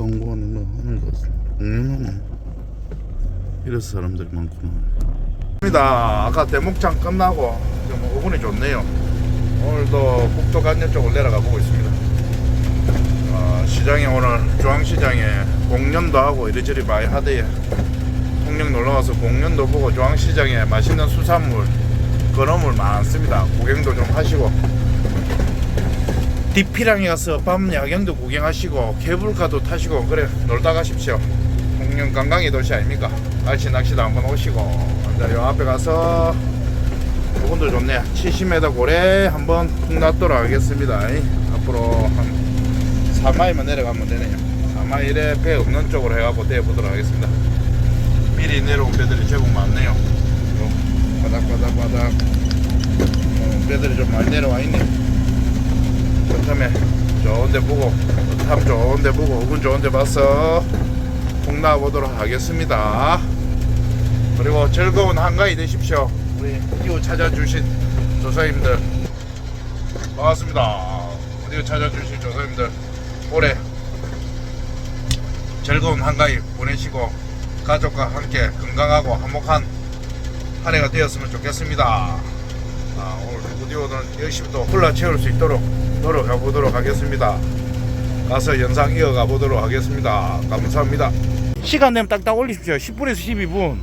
광고는 뭐 하는 거 공연하네 이래서 사람들이 많구나. 입니다. 아까 대목장 끝나고 지금 오분이 좋네요. 오늘도 국도간역 쪽을 내려가 보고 있습니다. 어, 시장에 오늘 중앙시장에 공연도 하고 이리저리 많이 하대요 통영 놀러와서 공연도 보고 중앙시장에 맛있는 수산물 건어물 많습니다. 구경도 좀 하시고 디피랑에 가서 밤 야경도 구경하시고 케이블카도 타시고 그래 놀다 가십시오. 통영 관광의 도시 아닙니까? 날씨 낚시도 한번 오시고 자, 요 앞에 가서 요건도 좋네. 70m 고래 한번 푹 놨도록 하겠습니다. 이, 앞으로 한 4마일만 내려가면 되네요. 4마일에 배 없는 쪽으로 해갖고 떼보도록 하겠습니다. 미리 내려온 배들이 제법 많네요. 요 바닥바닥바닥. 어, 배들이 좀 많이 내려와 있네 그 다음에 좋은 데 보고 탐 좋은 데 보고 우군 좋은 데 봐서 푹 나와보도록 하겠습니다. 그리고 즐거운 한가위 되십시오. 우리 이웃 찾아주신 조사님들. 반갑습니다. 이웃 찾아주신 조사님들. 올해 즐거운 한가위 보내시고 가족과 함께 건강하고 화목한 한 해가 되었으면 좋겠습니다. 아, 오늘 드디어는 열심히 또 훌라 채울 수 있도록 노력해 보도록 하겠습니다. 가서 영상 이어가 보도록 하겠습니다. 감사합니다. 시간 되면 딱딱 올리십시오. 10분에서 12분.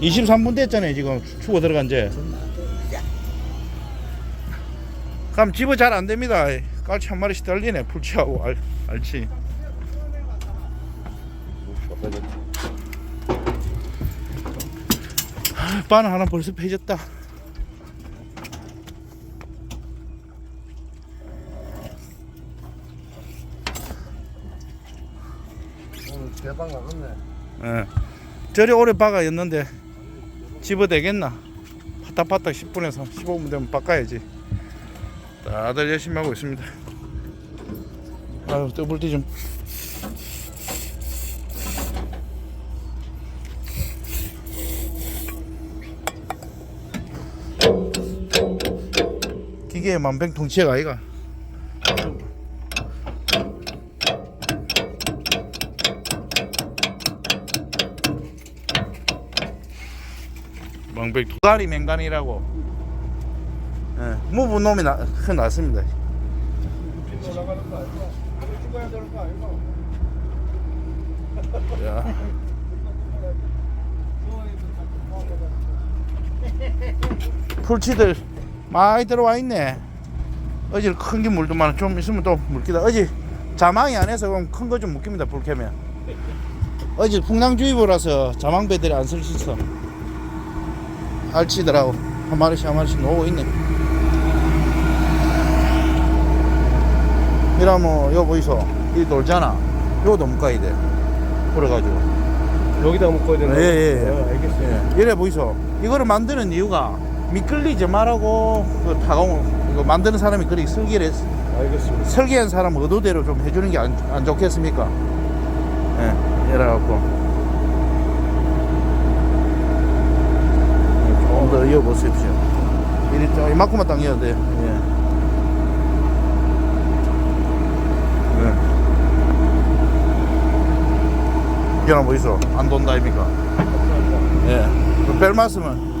23분 됐잖아요. 지금 추고 들어간 지. 그럼 집어 잘 안 됩니다. 깔치 한 마리씩 떨리네. 풀치하고 알, 알치. 아, 바늘 하나 벌써 패졌다. 대박 나갔네. 예. 저리 오래 박아였는데 집어 되겠나? 파닥파닥 10분에서 15분 되면 바꿔야지. 다들 열심히 하고 있습니다. 아유 더블티 좀. 기계에 만병통치가 아이가. 망백 두가리 맹간이라고. 예, 무부 놈이 나, 되는 거 아니고. 야, 풀치들 많이 들어와 있네. 어제 큰 게 물더만 좀 있으면 또 물기다. 어제 자망이 안에서 큰거 좀 묶입니다 불 켜면. 어제 풍랑주의보라서 자망배들이 안 쓸 수 있어 알치더라고 한 마리씩 한 마리씩 놓고 있네 이러면 요 보이소 이 돌잖아 요도 묶어야 돼 그래가지고 여기다 묶어야 되나? 예, 예, 예. 어, 알겠어요. 예, 이래 보이소. 이거를 만드는 이유가 미끌리지 말라고 그 타공 이거 만드는 사람이 그렇게 설계를 했어. 알겠습니다. 설계한 사람 의도대로 좀 해주는 게 안 안 좋겠습니까? 예, 이래갖고 조금 더 이어보십시오. 이리 좀 이만큼만 딱 이어도 돼요. 예. 예. 이거는 뭐 있어? 안 돈다 아닙니까? 예. 그별 말씀은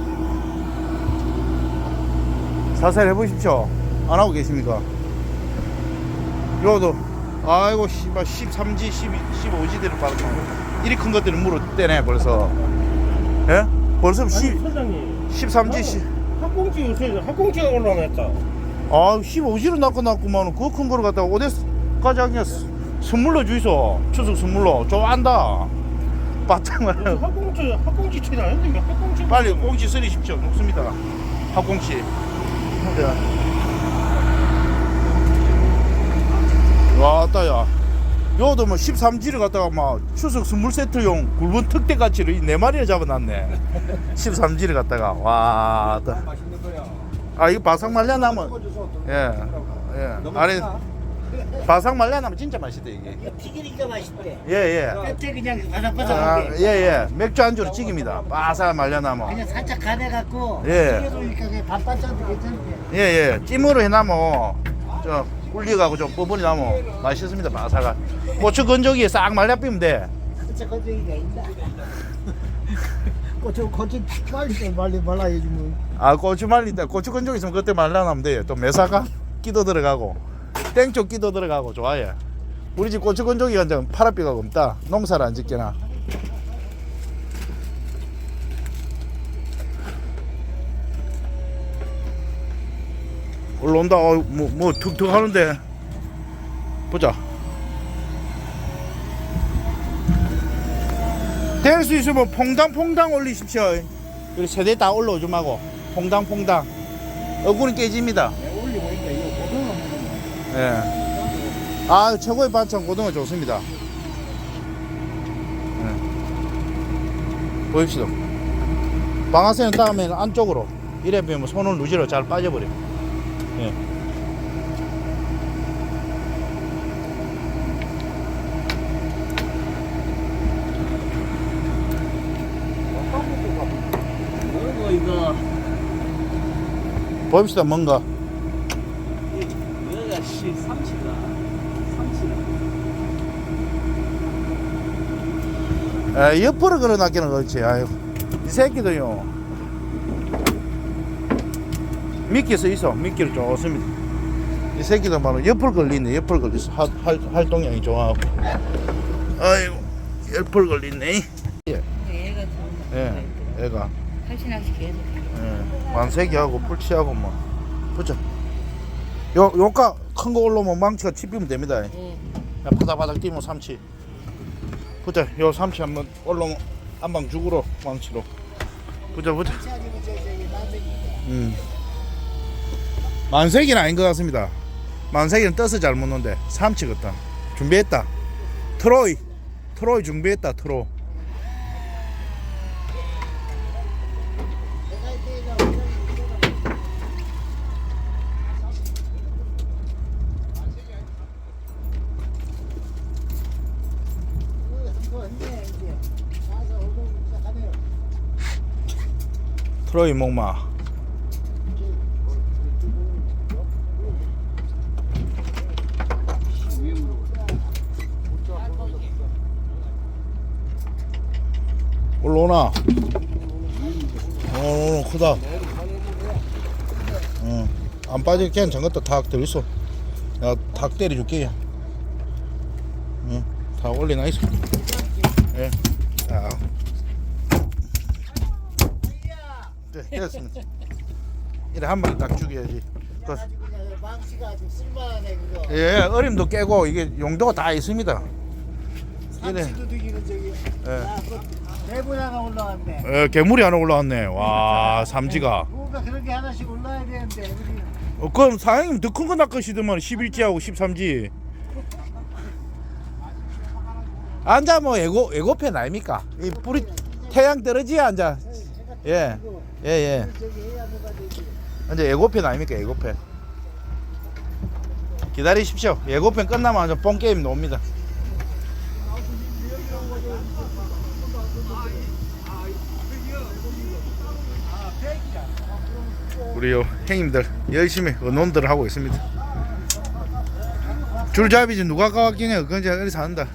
사살 해보십시오. 안 하고 계십니까? 요도 아이고 씨발 13G, 12, 15G대를 받았고 이리 큰 것들은 물어 떼네 벌써. 예? 벌써 아니 10, 사장님 13G, 10, 학공지 요새 학공지가 올라왔다. 아 15G로 낳고 낳고만 그 큰 거를 갖다가 오데스까지 하냐 선물로 주이소 추석 선물로 좋아한다. 바탕을 학공지 학공지 차이 나는데 학공지 빨리 꽁치 쓰리십시오. 녹습니다. 합꽁치. 와따 야. 요도 뭐 13지를 갖다가 막 추석 선물 세트용 굵은 특대 가치를 네 마리를 잡아놨네. 13지를 갖다가 와. 따. 맛있는 거야. 아 이거 바삭 말려 나면 예. 예. 아니 바삭 말려 나면 진짜 맛있다 이게. 이거 튀기니까 맛있대. 예 예. 끝에 그냥 아, 바삭바삭하게. 예 예. 맥주 안주로 찌깁니다. 바삭 말려 나면. 그냥 살짝 간해갖고 예. 튀겨놓으니까 그냥 밥반찬도 괜찮대. 예 예 찜으로 해놔면 저 굴리가고 좀 뽀뽀니 나면 맛있습니다. 바삭한. 고추 건조기에 싹 말려비면 돼. 진짜 거저기가 있다. 고추 고추 좀 빨리 말라야지 뭐. 아 고추 말릴 때 고추 건조기 있으면 그때 말려놓으면 돼요. 또 매사가 끼도 들어가고 땡초 끼도 들어가고 좋아요. 우리 집 고추 건조기가 이제 파란비가 없다. 농사를 안 짓게나. 올라온다. 어, 뭐, 뭐 툭툭 하는데. 보자. 될 수 있으면 퐁당퐁당 올리십시오. 그리고 세대 다 올라오지 마고 퐁당퐁당 얼굴이 깨집니다. 올리고 있다. 이거 고등어. 예. 아 최고의 반찬 고등어 좋습니다. 예. 보입시다. 방아쇠는 다음에는 안쪽으로 이래 보면 손을 누지로 잘 빠져버려. 예. 뭐고 이거 보입시다 뭔가. 여기가 씨 삼치가 삼치가 에, 옆으로 걸어놨기는 그렇지. 아유, 이 새끼도요. 미끼서 있어. 미끼를 좋습니다. 이 새끼도 바로 옆을 걸리네. 옆을 할, 활동량이 좋아하고. 아이고, 옆을 걸리네. 예, 좀 예, 애가. 탈신하시 계속 예, 만세기하고 풀치하고 뭐. 보자. 요, 요까 큰 거 올라오면 망치가 칩히면 됩니다. 예. 야, 바닥바닥 뛰면 삼치. 보자, 요 삼치 한번 올라오면 한방 죽으러 망치로. 보자, 보자. 음. 만세기는 아닌 것 같습니다. 만세기는 떠서 잘 먹는데 삼치거든. 준비했다. 트로이, 트로이 준비했다. 트로. 트로이 목마. 올라오나? 오, 크다. 응. 안 빠지게 그냥 저것도 탁 들있어. 내가 탁 때려줄게. 응. 다 올리나 있어. 예. 자. 네, 됐습니다. 이래 한 방에 딱 죽여야지. 그- 아주 그냥 망치가 아주 쓸만하네 그거. 예, 어림도 깨고 이게 용도가 다 있습니다. 이래. 삼치도 되기는 저기. 예. 야, 그 대본 하나 올라왔네. 어, 괴물이 하나 올라왔네. 와, 삼지가. 뭐가 그런 게 하나씩 올라야 되는데 어, 그럼 사장님 더 큰 거 낚으시더만 11지하고 13지. 앉아 뭐 에고 에고펜 아닙니까? 이 뿌리 태양 떨어지야 앉아. 예, 예, 예. 저기 해야 뭐가 되지. 이제 에고펜 아닙니까 에고펜. 기다리십시오. 에고펜 끝나면 이제 뽕 게임 나옵니다. 우리요 형님들 열심히 의논들을 하고 있습니다. 줄잡이지 누가 가왔겠냐 그건 제가 어디서 한다.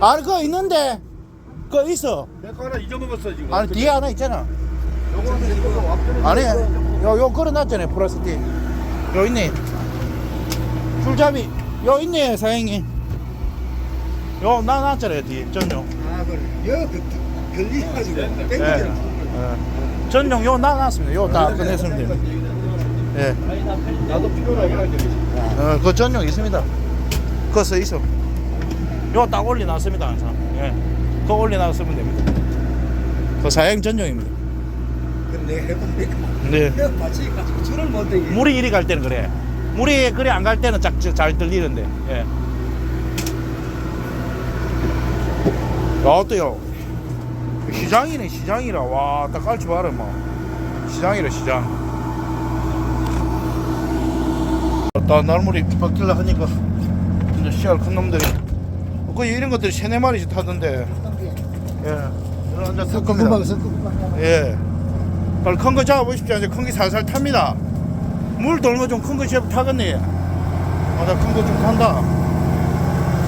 아니 그거 있는데 그거 있어. 내거 하나 잊어먹었어 지금. 아니 뒤에 하나 있잖아. 아니 요, 요 걸어놨잖아요 플라스틱 요 있네 줄잡이 요 있네 사장님 요 놔놨잖아요 뒤에 전용 아 그래. 여기 걸리가지고 예. 땡기더라. 예. 전용 요 놔놨습니다 요다 꺼냈으면 됩니다 예. 나도 할 때. 어, 그 전용 있습니다 그거 써 있어 요딱 올려놨습니다 항상 예. 그거 올려놨으면 됩니다 그 사양 전용입니다 내가 해보니까 네. 가지고 줄을 못 대게. 물이 이리 갈 때는 그래. 물이 그래 안 갈 때는 잘, 잘 들리는데. 예. 야, 어때요? 시장이네, 시장이라. 와, 딱 깔치 봐라, 뭐. 시장이라, 시장. 나 날물이 바뀔라 하니까, 이제 씨알 큰 놈들이. 그 이런 것들이 세네 마리씩 타던데. 예. 이런 한잔 탈 겁니다. 금방 섞어 금방. 예. 빨리 큰 거 잡아보십시오. 이제 큰 게 살살 탑니다. 물 돌면 좀 큰 거 제법 타겠네. 아, 나 큰 거 좀 탄다.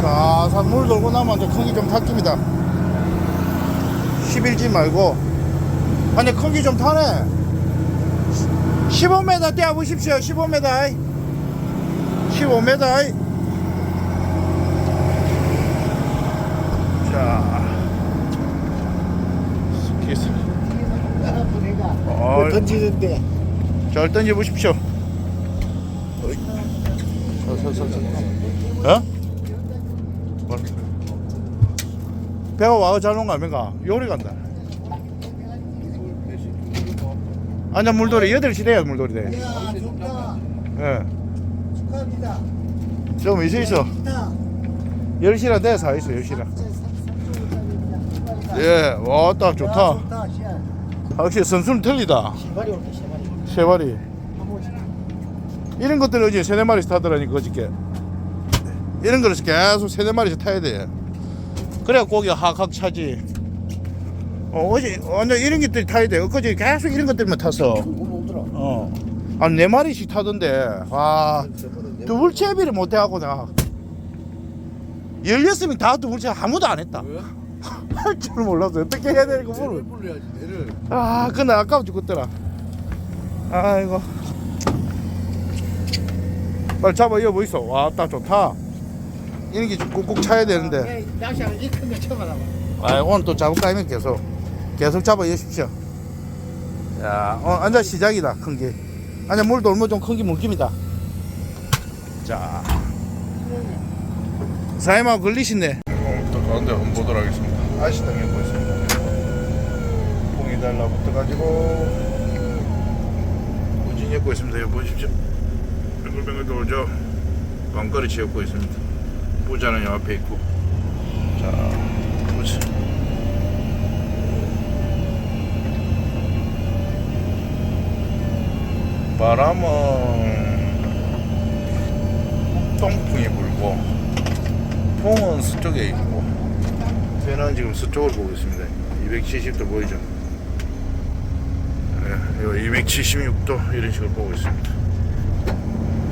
자, 물 돌고 나면 이제 큰 게 좀 탔습니다. 11지 말고. 아니, 큰게좀 타네. 15m 떼어 보십시오. 15m. 15m. 자. 스키스. 어, 던지는데 잘 던져 보십시오. 어? 뭐? 배가 와가 잘 온거 아닌가? 요리 간다. 아니 물돌이 8시 돼야 물돌이 돼. 야 좋다 예. 축하합니다 좀 있어 있어. 좋다 10시라 돼, 사 있어, 10시라. 예 예, 왔다, 좋다. 확실히 선수는 틀리다. 신발이 올게 신발이 세 마리. 한 번씩 이런 것들은 이제 세네 마리씩 타더라니까 어저께 이런 거를 계속 세네 마리씩 타야 돼 그래야 고기 확확 차지. 어, 어제 완전 이런 것들 타야 돼 엊그제 계속 이런 것들만 탔어. 어. 한네 마리씩 타던데. 와. 두불채 비를 못 해갖고 내가. 16명 다 두불채 아무도 안 했다. 할 줄 몰랐어 어떻게 해야 되는 거 모르 아, 근데 아까워 죽겠더라. 아이고. 빨리 잡아, 이거 뭐 있어? 와, 딱 좋다. 이런 게 좀 꾹꾹 차야 되는데. 낚시하는 이큰거 처음 알아봐 아, 오늘 또 잡을까 하면 계속. 계속 잡아 주십시오. 자, 어, 앉아 시작이다, 큰 게. 앉아, 물 돌면 좀큰 게 물깁니다. 자. 사이마 걸리시네. 또 가운데 한번 보도록 하겠습니다. 아시당 해보 있습니다. 뽕이 달라붙어가지고 우진 엮고 있습니다. 여기 보십시오. 뱅글뱅글 돌죠. 왕거리 채우고 있습니다. 부자는 요 앞에 있고. 자, 보자. 바람은 동풍이 불고 풍은 서쪽에 있고 배는 지금 서쪽을 보고 있습니다 270도 보이죠 네, 요 276도 이런 식으로 보고 있습니다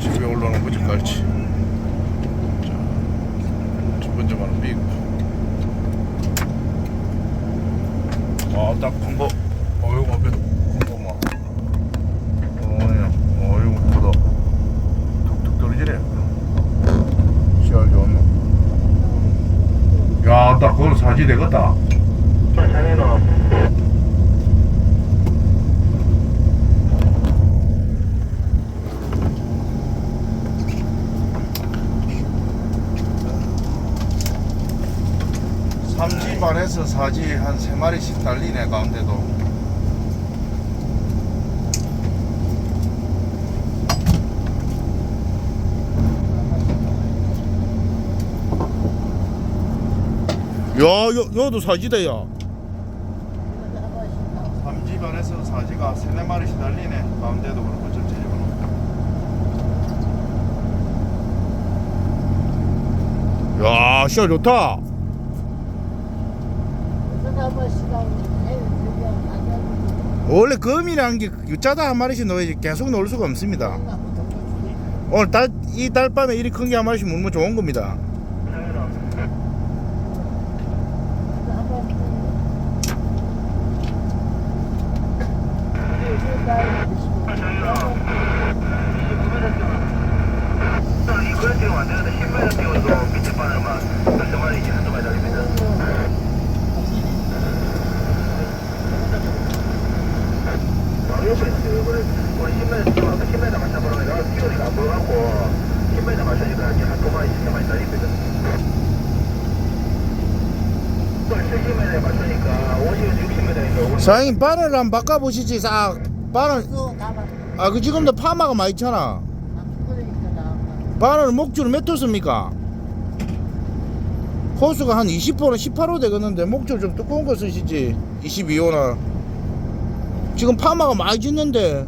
집에 올라오는 무지갈치 첫 번째 말은 미고 아딱 큰거. 어이구 앞에 큰거만 어야 어이구 크다. 툭툭 떨어지네. 시알 좋네. 야, 딱 그걸 사지 되겠다. 삼지 반에서 사지 한 세 마리씩 달리네 가운데도. 야, 여, 여도 사지다, 야. 삼지반에서 사지가 세네 마리씩 달리네. 가운데도 그렇고 전체적으로. 야, 시야 좋다. 원래 금이라는 게 유자다 한 마리씩 넣어야지 계속 넣을 수가 없습니다. 오늘 달, 이 달밤에 이리 큰 게 한 마리씩 물면 좋은 겁니다. 이거는 지금 안 되는데 10m 띄워도 밑에 바늘만 몇 마리 이제 한두 마리 달립니다. 바로 옆에 있어요. 이거를 우리 10m 띄워 아까 10m 맞춰보러 내가 띄우니까 안 보여갖고 10m 맞추니까 이제 한두 마리 진짜 많이 달립니다. 또 70m에 맞추니까 50에서 60m니까 사장님 바늘 한번 바꿔보시지 싹 바늘 아 그 지금도 파마가 많이 있잖아 바늘 목줄 몇호 씁니까? 호수가 한 20호나 18호 되겠는데 목줄 좀 두꺼운 거 쓰시지 22호나 지금 파마가 많이 짓는데